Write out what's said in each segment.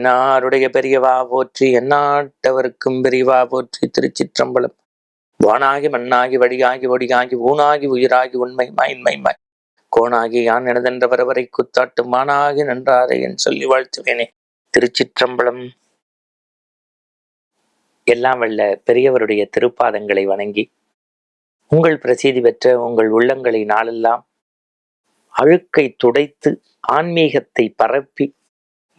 என்னாருடைய பெரியவா போற்றி எந்நாட்டவருக்கும் பெரியவா போற்றி திருச்சிற்றம்பலம். வானாகி மண்ணாகி வழியாகி ஒடியாகி ஊனாகி உயிராகி உண்மை மாயின்மைமாய் கோணாகி யான் எனதென்ற வரவரை குத்தாட்டு மானாகி நன்றாரை என் சொல்லி வாழ்த்துவேனே திருச்சிற்றம்பலம். எல்லாம் வல்ல பெரியவருடைய திருப்பாதங்களை வணங்கி உங்கள் பிரசீதி பெற்ற உங்கள் உள்ளங்களை நாளெல்லாம் அழுக்கை துடைத்து ஆன்மீகத்தை பரப்பி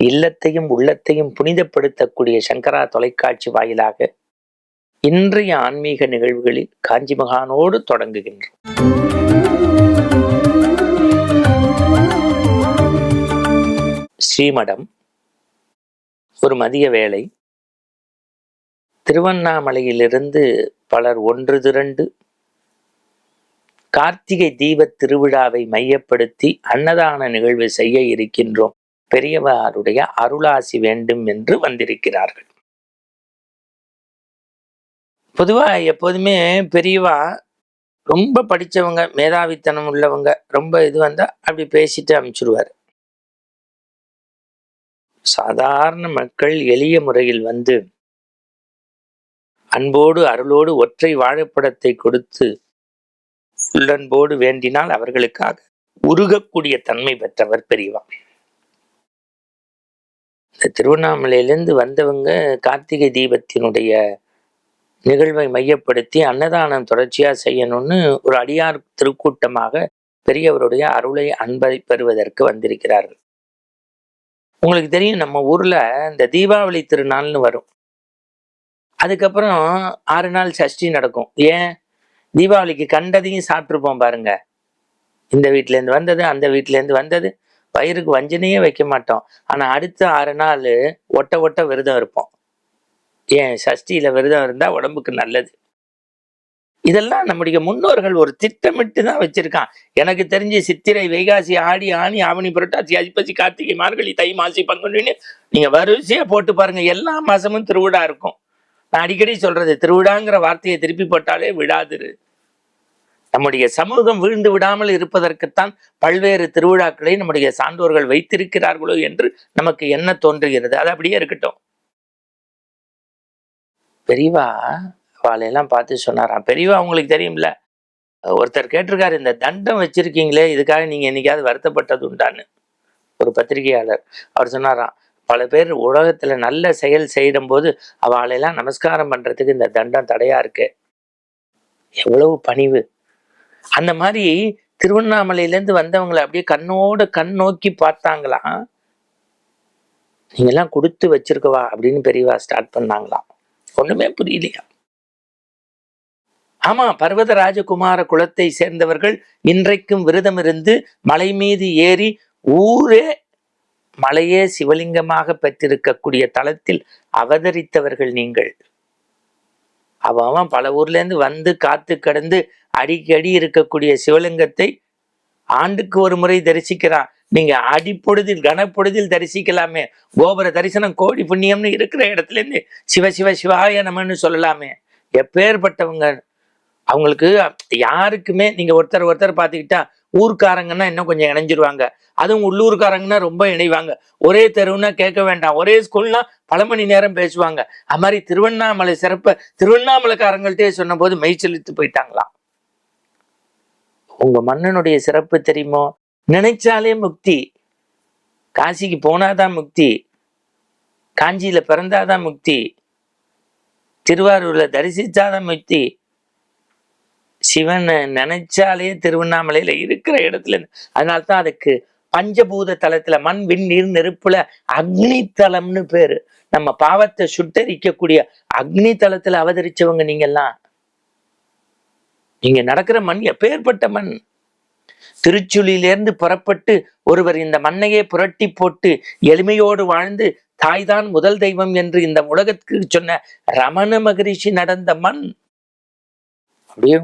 இல்லத்தையும் உள்ளத்தையும் புனிதப்படுத்தக்கூடிய சங்கரா தொலைக்காட்சி வாயிலாக இன்றைய ஆன்மீக நிகழ்வுகளில் காஞ்சி மகானோடு தொடங்குகின்றோம். ஸ்ரீமடம் ஒரு மதிய வேளை. திருவண்ணாமலையிலிருந்து பலர் ஒன்று திரண்டு கார்த்திகை தீபத் திருவிழாவை மையப்படுத்தி அன்னதான நிகழ்வு செய்ய இருக்கின்றோம். பெரியவாருடைய அருளாசி வேண்டும் என்று வந்திருக்கிறார்கள். பொதுவா எப்போதுமே பெரியவா ரொம்ப படிச்சவங்க மேதாவித்தனம் உள்ளவங்க ரொம்ப இது வந்தா அப்படி பேசிட்டு அனுப்பிச்சிடுவார் சாதாரண மக்கள் எளிய முறையில் வந்து அன்போடு அருளோடு ஒற்றை வாழைப்படத்தை கொடுத்து உள்ளன்போடு வேண்டினால் அவர்களுக்காக உருகக்கூடிய தன்மை பெற்றவர் பெரியவா. திருவண்ணாமலையிலேருந்து வந்தவங்க கார்த்திகை தீபத்தினுடைய நிகழ்வை மையப்படுத்தி அன்னதானம் தொடர்ச்சியா செய்யணும்னு ஒரு அடியார் திருக்கூட்டமாக பெரியவருடைய அருளை அன்பை பெறுவதற்கு வந்திருக்கிறார்கள் உங்களுக்கு தெரியும் நம்ம ஊர்ல இந்த தீபாவளி திருநாள்னு வரும். அதுக்கப்புறம் ஆறு நாள் சஷ்டி நடக்கும். ஏன்? தீபாவளிக்கு கண்டதையும் சாப்பிட்ருப்போம் பாருங்க. இந்த வீட்டிலேருந்து வந்தது அந்த வீட்டிலேருந்து வந்தது. பயிருக்கு வஞ்சனையே வைக்க மாட்டோம். ஆனால் அடுத்த ஆறு நாள் ஒட்ட ஒட்ட விரதம் இருப்போம். ஏன்? சஷ்டியில் விரதம் இருந்தால் உடம்புக்கு நல்லது. இதெல்லாம் நம்முடைய முன்னோர்கள் ஒரு திட்டமிட்டு தான் வச்சிருக்கான். எனக்கு தெரிஞ்சு சித்திரை வைகாசி ஆடி ஆணி ஆவணி புரட்டாசி அதிபசி கார்த்திகை மார்கழி தை மாசி பங்குன்னு நீங்க வரிசையா போட்டு பாருங்க. எல்லா மாசமும் திருவிழா இருக்கும். நான் அடிக்கடி சொல்றது திருவிழாங்கிற வார்த்தையை திருப்பி போட்டாலே விடாதிரு நம்முடைய சமூகம் வீழ்ந்து விடாமல் இருப்பதற்குத்தான் பல்வேறு திருவிழாக்களை நம்முடைய சான்றோர்கள் வைத்திருக்கிறார்களோ என்று நமக்கு என்ன தோன்றுகிறது? அது அப்படியே இருக்கட்டும். பெரியவா வாழையெல்லாம் பார்த்து சொன்னாராம். பெரியவா உங்களுக்கு தெரியும்ல? ஒருத்தர் கேட்டிருக்காரு இந்த தண்டம் வச்சிருக்கீங்களே இதுக்காக நீங்க என்னைக்காவது வருத்தப்பட்டது உண்டான்னு. ஒரு பத்திரிகையாளர். அவர் சொன்னாராம் பல பேர் உலகத்துல நல்ல செயல் செய்யும் போது அவளையெல்லாம் நமஸ்காரம் பண்றதுக்கு இந்த தண்டம் தடையா இருக்கு. எவ்வளவு பணிவு. அந்த மாதிரி திருவண்ணாமலையிலேருந்து வந்தவங்களை அப்படியே கண்ணோட கண் நோக்கி பார்த்தாங்களாம் நீங்கெல்லாம் கொடுத்து வச்சிருக்கவா? அப்படின்னு பெரியவா ஸ்டார்ட் பண்ணாங்களாம். ஒண்ணுமே புரியலையா? ஆமா பர்வத ராஜகுமார குலத்தை சேர்ந்தவர்கள் இன்றைக்கும் விரதம் இருந்து மலை மீது ஏறி ஊரே மலையே சிவலிங்கமாக பெற்றிருக்கக்கூடிய தளத்தில் அவதரித்தவர்கள் நீங்கள். அவன் பல ஊர்ல இருந்து வந்து காத்து கடந்து அடிக்கடி இருக்கக்கூடிய சிவலிங்கத்தை ஆண்டுக்கு ஒரு முறை தரிசிக்கிறான். நீங்க அடிப்பொழுதில் கனப்பொழுதில் தரிசிக்கலாமே. கோபுர தரிசனம் கோடி புண்ணியம்னு இருக்கிற இடத்துல இருந்து சிவ சிவ சிவாய நமன்னு சொல்லலாமே. எப்பேற்பட்டவங்க அவங்களுக்கு யாருக்குமே நீங்க ஒருத்தர் ஒருத்தர் பார்த்துக்கிட்டா ஊர்க்காரங்கன்னா இன்னும் கொஞ்சம் இணைஞ்சிருவாங்க. அதுவும் உள்ளூர்காரங்கன்னா ரொம்ப இணைவாங்க. ஒரே தெருவுனா கேட்க வேண்டாம். ஒரே ஸ்கூல்னா பல மணி நேரம் பேசுவாங்க. அது மாதிரி திருவண்ணாமலை சிறப்பை திருவண்ணாமலைக்காரங்கள்ட்டே சொன்ன போது மெய்ச்சலித்து போயிட்டாங்களாம். உங்க மன்னனுடைய சிறப்பு தெரியுமோ? நினைச்சாலே முக்தி. காசிக்கு போனாதான் முக்தி. காஞ்சியில பிறந்தாதான் முக்தி. திருவாரூர்ல தரிசிச்சாதான் முக்தி. சிவனை நினைச்சாலே திருவண்ணாமலையில இருக்கிற இடத்துல அதனால தான் அதுக்கு பஞ்சபூத தலத்துல மண் விண் நீர் நெருப்புல அக்னி தலம்னு பேரு. நம்ம பாவத்தை சுட்டரிக்கக்கூடிய அக்னி தலத்துல அவதரிச்சவங்க நீங்கெல்லாம் இங்க நடக்கிற மண் எப்பேற்பட்ட மண்? திருச்சுழியிலிருந்து புறப்பட்டு ஒருவர் இந்த மண்ணையே புரட்டி போட்டு எளிமையோடு வாழ்ந்து தாய்தான் முதல் தெய்வம் என்று இந்த உலகத்துக்கு சொன்ன ரமண மகரிஷி நடந்த மண். அப்படியே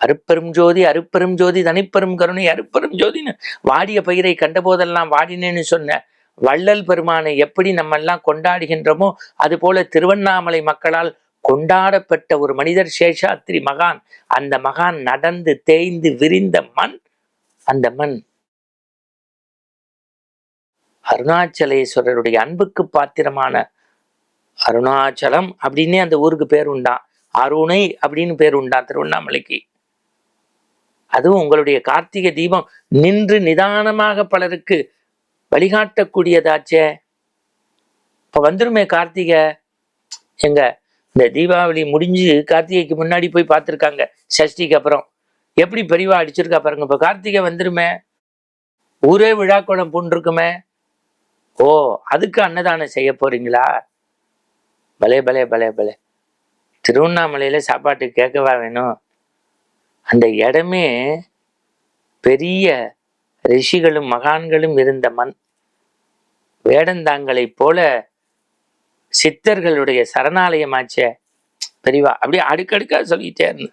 அருப்பெரும் ஜோதி அருப்பெரும் ஜோதி தனிப்பெரும் கருணை அருப்பெரும் ஜோதின்னு வாடிய பயிரை கண்டபோதெல்லாம் வாடினேன்னு சொன்ன வள்ளல் பெருமானை எப்படி நம்ம எல்லாம் கொண்டாடுகின்றோமோ அது போல திருவண்ணாமலை மக்களால் கொண்டாடப்பட்ட ஒரு மனிதர் சேஷாத்திரி மகான். அந்த மகான் நடந்து தேய்ந்து விரிந்த மண் அந்த மண். அருணாச்சலேஸ்வரருடைய அன்புக்கு பாத்திரமான அருணாச்சலம் அப்படின்னே அந்த ஊருக்கு பேர் உண்டான் அருணை அப்படின்னு பேர் உண்டான் திருவண்ணாமலைக்கு? அதுவும் உங்களுடைய கார்த்திகை தீபம் நின்று நிதானமாக பலருக்கு வழிகாட்டக்கூடியதாச்சே. இப்போ வந்துருமே கார்த்திகை. எங்க இந்த தீபாவளி முடிஞ்சு கார்த்திகைக்கு முன்னாடி போய் பார்த்துருக்காங்க. சஷ்டிக்கு அப்புறம். எப்படி பெரியவா அடிச்சிருக்கா பாருங்க. இப்போ கார்த்திகை வந்துருமே. ஊரே விழாக்குளம் பூண்டிருக்குமே. ஓ அதுக்கு அன்னதானம் செய்ய போறீங்களா? பலே பலே பலே பலே. திருவண்ணாமலையில சாப்பாட்டு கேட்கவா வேணும்? அந்த இடமே பெரிய ரிஷிகளும் மகான்களும் இருந்த மண். வேடந்தாங்களைப் போல சித்தர்களுடைய சரணாலயமாச்சே. பெரியவா அப்படியே அடுக்கடுக்கா சொல்லிட்டே இருந்தேன்.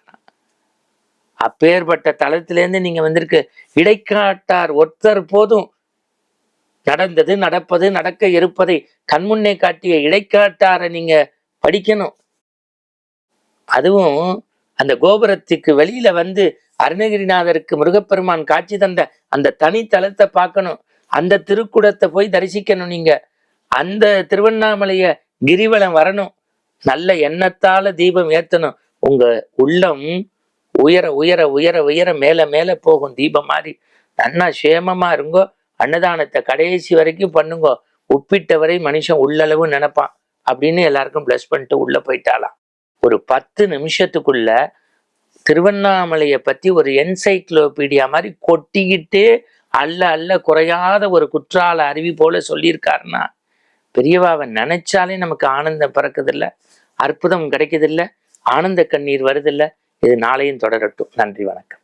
அப்பேற்பட்ட தளத்திலேருந்து நீங்க வந்திருக்கு இடைக்காட்டார் ஒருத்தர் போதும். நடந்தது நடப்பது நடக்க இருப்பதை கண்முன்னே காட்டிய இடைக்காட்டாரை நீங்க படிக்கணும். அதுவும் அந்த கோபுரத்துக்கு வெளியில வந்து அருணகிரிநாதருக்கு முருகப்பெருமான் காட்சி தந்த அந்த தனி பார்க்கணும். அந்த திருக்குடத்தை போய் தரிசிக்கணும் நீங்க. அந்த திருவண்ணாமலைய கிரிவலம் வரணும். நல்ல எண்ணத்தால தீபம் ஏத்தணும். உங்க உள்ளம் உயர உயர உயர உயர மேல மேல போகும். தீபம் மாதிரி நன்னா சேமமா இருங்கோ. அன்னதானத்தை கடைசி வரைக்கும் பண்ணுங்கோ. உப்பிட்ட வரை மனுஷன் உள்ளளவு நினைப்பான். அப்படின்னு எல்லாருக்கும் ப்ளஸ் பண்ணிட்டு உள்ள போயிட்டாலாம் ஒரு பத்து நிமிஷத்துக்குள்ள திருவண்ணாமலையை பத்தி ஒரு என்சைக்ளோபீடியா மாதிரி கொட்டிக்கிட்டே அல்ல அல்ல குறையாத ஒரு குற்றால அருவி போல சொல்லியிருக்காருன்னா பெரியவாவை நினைச்சாலே நமக்கு ஆனந்தம் பிறக்குதில்ல அற்புதம் கிடைக்குதில்ல ஆனந்த கண்ணீர் வருதில்ல. இது நாளையும் தொடரட்டும். நன்றி வணக்கம்.